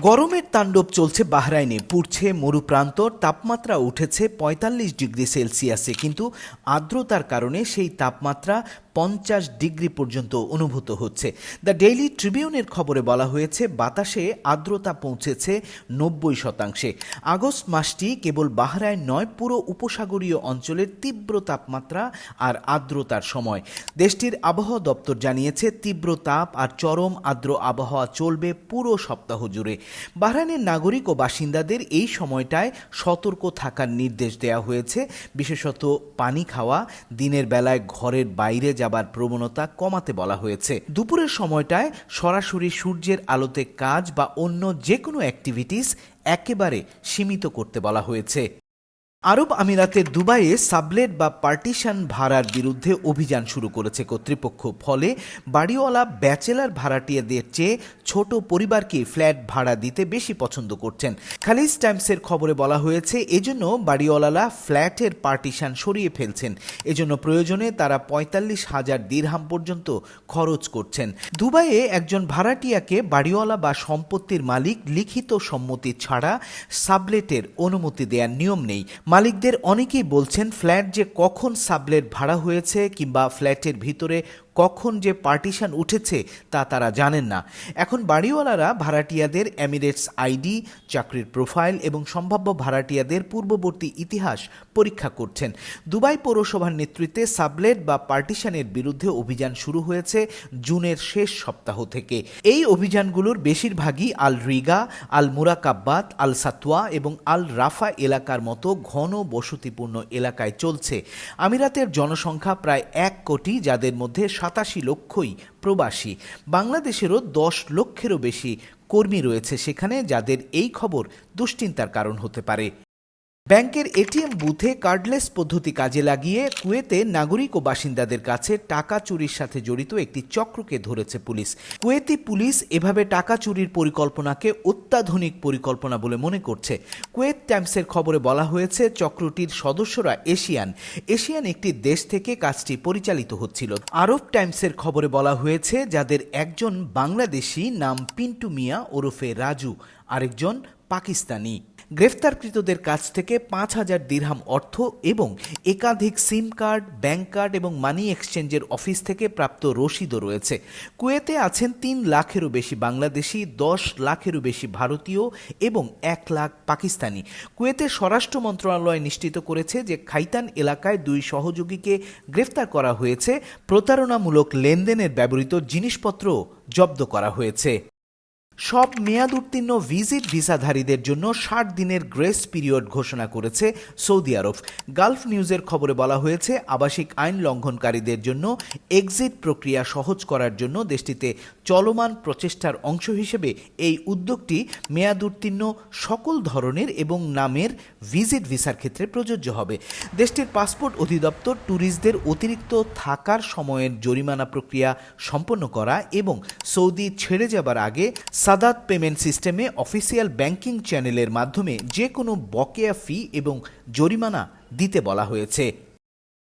গরমের তাণ্ডব চলছে বাহরাইনে। পুড়ছে মরুপ্রান্তর তাপমাত্রা উঠেছে পঁয়তাল্লিশ ডিগ্রি সেলসিয়াসে। কিন্তু আর্দ্রতার কারণে সেই তাপমাত্রা পঞ্চাশ ডিগ্রি পর্যন্ত অনুভূত হচ্ছে। দ্য ডেইলি ট্রিবিউনের খবরে বলা হয়েছে, বাতাসে আর্দ্রতা পৌঁছেছে নব্বই শতাংশে। আগস্ট মাসটি কেবল বাহরায় নয়, পুরো উপসাগরীয় অঞ্চলের তীব্র তাপমাত্রা আর আর্দ্রতার সময়। দেশটির আবহাওয়া দপ্তর জানিয়েছে, তীব্র তাপ আর চরম আর্দ্র আবহাওয়া চলবে পুরো সপ্তাহ জুড়ে। বাহরাইনের নাগরিক ও বাসিন্দাদের এই সময়টায় সতর্ক থাকার নির্দেশ দেওয়া হয়েছে। বিশেষত পানি খাওয়া, দিনের বেলায় ঘরের বাইরে যাবার প্রবণতা কমাতে বলা হয়েছে। দুপুরের সময়টায় সরাসরি সূর্যের আলোতে কাজ বা অন্য যে কোনো অ্যাক্টিভিটিস একেবারে সীমিত করতে বলা হয়েছে। আরব আমিরাতের দুবাইয়ে সাবলেট বা পার্টিশন ভাড়ার বিরুদ্ধে অভিযান শুরু করেছে কর্তৃপক্ষ। ফলে বাড়িওয়ালা ব্যাচেলার ভাড়াটিয়াদের চেয়ে ছোট পরিবারকে ফ্ল্যাট ভাড়া দিতে বেশি পছন্দ করছেন। খালিজ টাইমসের খবরে বলা হয়েছে, এজন্য বাড়িওয়ালারা ফ্ল্যাটের পার্টিশন সরিয়ে ফেলছেন। এজন্য প্রয়োজনে তারা পঁয়তাল্লিশ হাজার দিরহাম পর্যন্ত খরচ করছেন। দুবাইয়ে একজন ভাড়াটিয়াকে বাড়িওয়ালা বা সম্পত্তির মালিক লিখিত সম্মতি ছাড়া সাবলেটের অনুমতি দেওয়ার নিয়ম নেই। মালিকদের অনেকেই বলছেন ফ্ল্যাট যে কখন সাবলেট ভাড়া হয়েছে কিংবা ফ্ল্যাটের ভিতরে কখন যে পার্টিশন উঠেছে তা তারা জানেন না। এখন বাড়িওয়ালারা ভাড়াটিয়াদের এমিরেটস আইডি, চাকরির প্রোফাইল এবং সম্ভাব্য ভাড়াটিয়াদের পূর্ববর্তী ইতিহাস পরীক্ষা করছেন। দুবাই পৌরসভার নেতৃত্বে সাবলেট বা পার্টিশনের বিরুদ্ধে অভিযান শুরু হয়েছে জুনের শেষ সপ্তাহ থেকে। এই অভিযানগুলোর বেশিরভাগই আল রিগা আল মুরাকাব্বাত আল সাতওয়া এবং আল রাফা এলাকার মতো ঘন বসতিপূর্ণ এলাকায় চলছে। আমিরাতের জনসংখ্যা প্রায় এক কোটি, যাদের মধ্যে সাতাশি লক্ষই প্রবাসী। বাংলাদেশেরও দশ লক্ষেরও বেশি কর্মী রয়েছে সেখানে, যাদের এই খবর দুশ্চিন্তার কারণ হতে পারে। ব্যাংকের এটিএম বুথে কার্ডলেস পদ্ধতি কাজে লাগিয়ে কুয়েতে নাগরিক ও বাসিন্দাদের কাছে টাকা চুরির সাথে জড়িত একটি চক্রকে ধরেছে পুলিশ। কুয়েতি পুলিশ এভাবে টাকা চুরির পরিকল্পনাকে অত্যাধুনিক পরিকল্পনা বলে মনে করছে। কুয়েত টাইমসের খবরে বলা হয়েছে, চক্রটির সদস্যরা এশিয়ান। এশিয়ান একটি দেশ থেকে কাজটি পরিচালিত হচ্ছিল। আরব টাইমসের খবরে বলা হয়েছে, যাদের একজন বাংলাদেশি নাম পিন্টু মিয়া ওরফে রাজু, আরেকজন পাকিস্তানি। গ্রেফতারকৃতদের কাছ থেকে পাঁচ হাজার দিরহাম অর্থ এবং একাধিক সিম কার্ড, ব্যাংক কার্ড এবং মানি এক্সচেঞ্জের অফিস থেকে প্রাপ্ত রসিদও রয়েছে। কুয়েতে আছেন তিন লাখেরও বেশি বাংলাদেশি, দশ লাখেরও বেশি ভারতীয় এবং এক লাখ পাকিস্তানি। কুয়েতে স্বরাষ্ট্র মন্ত্রণালয় নিশ্চিত করেছে যে খাইতান এলাকায় দুই সহযোগীকে গ্রেফতার করা হয়েছে। প্রতারণামূলক লেনদেনের ব্যবহৃত জিনিসপত্র জব্দ করা হয়েছে। সব মেয়াদ উত্তীর্ণ ভিজিট ভিসাধারীদের জন্য ষাট দিনের গ্রেস পিরিয়ড ঘোষণা করেছে সৌদি আরব। গালফ নিউজের খবরে বলা হয়েছে, আবাসিক আইন লঙ্ঘনকারীদের জন্য এক্সিট প্রক্রিয়া সহজ করার জন্য দেশটিতে চলমান প্রচেষ্টার অংশ হিসেবে এই উদ্যোগটি মেয়াদ উত্তীর্ণ সকল ধরনের এবং নামের ভিজিট ভিসার ক্ষেত্রে প্রযোজ্য হবে। দেশটির পাসপোর্ট অধিদপ্তর ট্যুরিস্টদের অতিরিক্ত থাকার সময়ের জরিমানা প্রক্রিয়া সম্পন্ন করা এবং সৌদি ছেড়ে যাবার আগে সাদাত পেমেন্ট সিস্টেমে অফিসিয়াল ব্যাংকিং চ্যানেলের মাধ্যমে যে কোনো বকেয়া ফি এবং জরিমানা দিতে বলা হয়েছে।